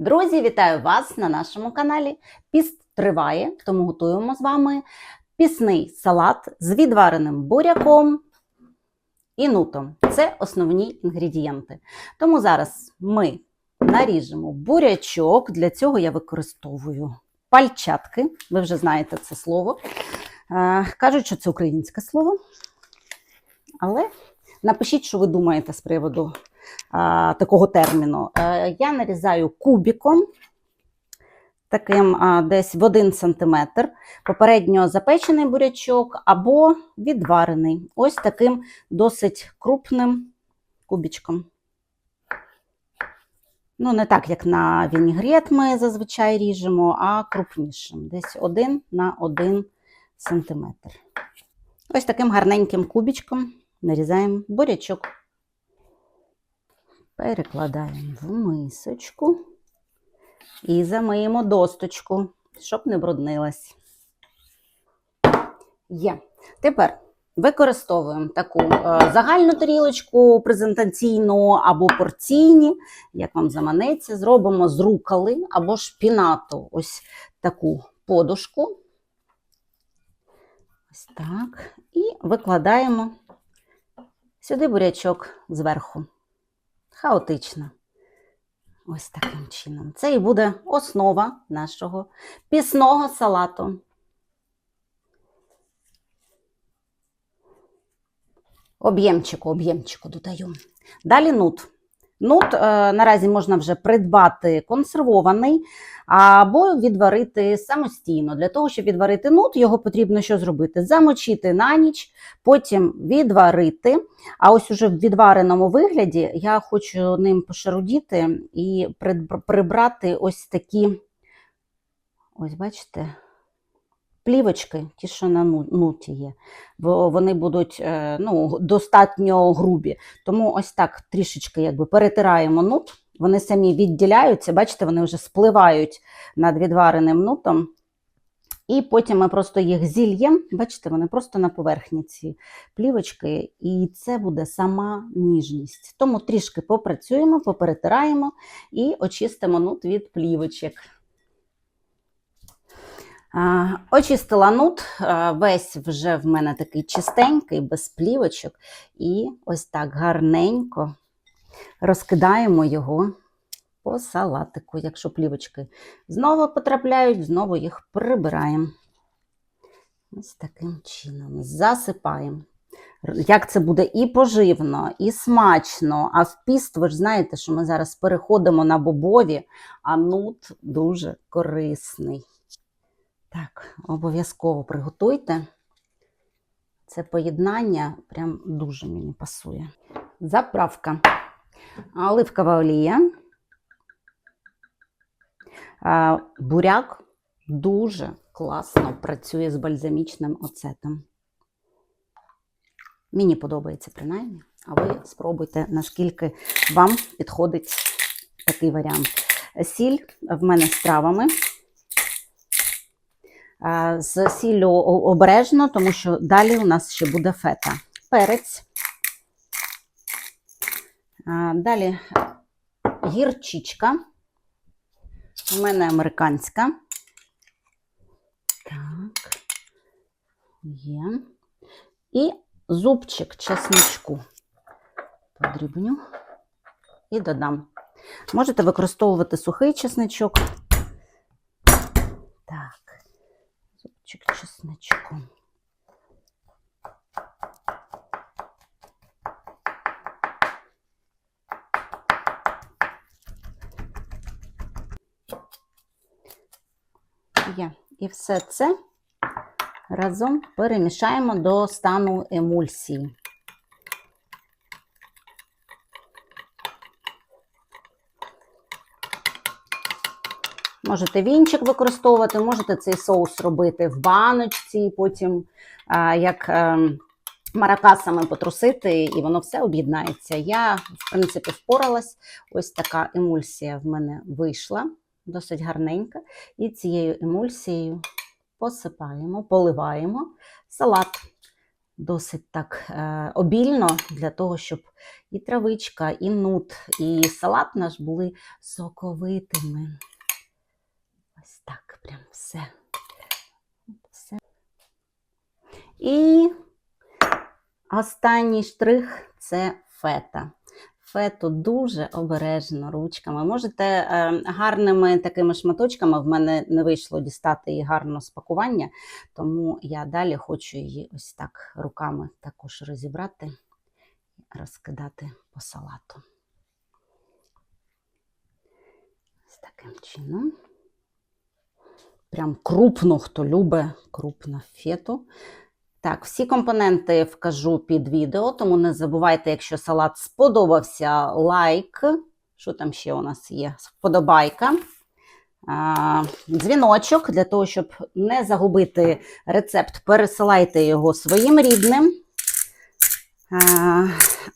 Друзі, вітаю вас на нашому каналі. Піст триває, тому готуємо з вами пісний салат з відвареним буряком і нутом. Це основні інгредієнти. Тому зараз ми наріжемо бурячок. Для цього я використовую пальчатки. Ви вже знаєте це слово. Е, Кажуть, що це українське слово. Але напишіть, що ви думаєте з приводу а, такого терміну. Е, я нарізаю кубіком, таким а, десь в 1 см, попередньо запечений бурячок або відварений. Ось таким досить крупним кубічком. Ну, не так, як на вінігрет ми зазвичай ріжемо, а крупнішим. Десь 1 на 1 см. Ось таким гарненьким кубічком нарізаємо бурячок. Перекладаємо в мисочку і замиємо досточку, щоб не бруднилась. Є. Тепер використовуємо таку е, загальну тарілочку презентаційну або порційні, як вам заманеться, зробимо з руколи або шпінату ось таку подушку. Ось так. І викладаємо сюди бурячок зверху. Хаотично. Ось таким чином. Це і буде основа нашого пісного салату. Об'ємчику, об'ємчику додаю. Далі нут. Нут е, наразі можна вже придбати консервований або відварити самостійно. Для того, щоб відварити нут, його потрібно що зробити? Замочити на ніч, потім відварити. А ось уже в відвареному вигляді я хочу ним пошарудіти і прибрати ось такі, ось бачите, плівочки, ті, що на ну- нуті є. Бо вони будуть е, ну, достатньо грубі. Тому ось так трішечки якби перетираємо нут. Вони самі відділяються, бачите, вони вже спливають над відвареним нутом. І потім ми просто їх зільємо. Бачите, вони просто на поверхні ці плівочки, і це буде сама ніжність. Тому трішки попрацюємо, поперетираємо і очистимо нут від плівочок. Очистила нут, весь вже в мене такий чистенький, без плівочок. І ось так гарненько розкидаємо його по салатику. Якщо плівочки знову потрапляють, знову їх прибираємо. Ось таким чином засипаємо. Як це буде і поживно, і смачно. А в піст, ви ж знаєте, що ми зараз переходимо на бобові, а нут дуже корисний. Так, обов'язково приготуйте. Це поєднання прям дуже мені пасує. Заправка. Оливкова олія. Буряк дуже класно працює з бальзамічним оцетом. Мені подобається принаймні, а ви спробуйте, наскільки вам підходить такий варіант. Сіль в мене з травами. З сіллю обережно, тому що далі у нас ще буде фета. Перець. Далі гірчичка. У мене американська. Так. Є. І зубчик чесничку. Подрібню і додам. Можете використовувати сухий чесничок. Так, зубчик чесничку. Є. І все це разом перемішаємо до стану емульсії. Можете вінчик використовувати, можете цей соус робити в баночці, і потім як ем, маракасами потрусити, і воно все об'єднається. Я, в принципі, впоралась. Ось така емульсія в мене вийшла, досить гарненька. І цією емульсією посипаємо, поливаємо салат. досить так е, обільно для того, щоб і травичка, і нут, і салат наш були соковитими. Ось так, прям все. все. І останній штрих це фета. Фету дуже обережно ручками. Можете е, гарними такими шматочками, в мене не вийшло дістати її гарно з пакування, тому я далі хочу її ось так руками також розібрати і розкидати по салату. Ось таким чином. Прям крупно, хто любить крупно фету. Так, всі компоненти вкажу під відео, тому не забувайте, якщо салат сподобався, лайк. Що там ще у нас є? Вподобайка. Дзвіночок для того, щоб не загубити рецепт, пересилайте його своїм рідним.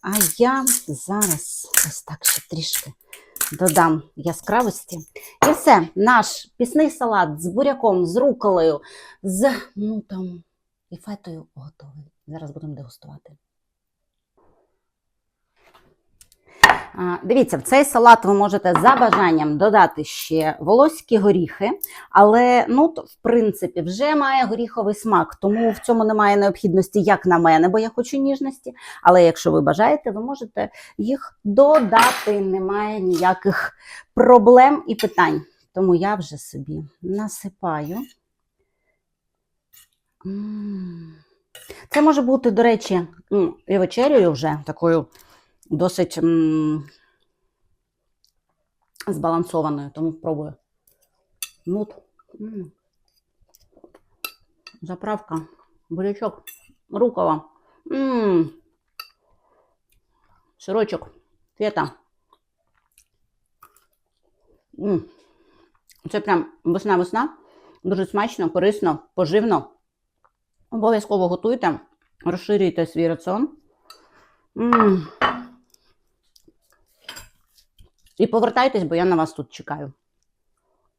А я зараз ось так ще трішки додам яскравості. І все, наш пісний салат з буряком, з руколою, з нутом і фетою готовий. Зараз будемо дегустувати. А, Дивіться, в цей салат ви можете за бажанням додати ще волоські горіхи, але ну, в принципі вже має горіховий смак, тому в цьому немає необхідності, як на мене, бо я хочу ніжності. Але якщо ви бажаєте, ви можете їх додати. Немає ніяких проблем і питань. Тому я вже собі насипаю. Це може бути, до речі, м, і вечерею вже такою досить м, збалансованою, тому спробую. Нут. М. Заправка, бурячок, рукола. М. Сирочок, фета. М. Це прям весна-весна. Дуже смачно, корисно, поживно. Обов'язково готуйте, розширюйте свій раціон. М. І повертайтесь, бо я на вас тут чекаю.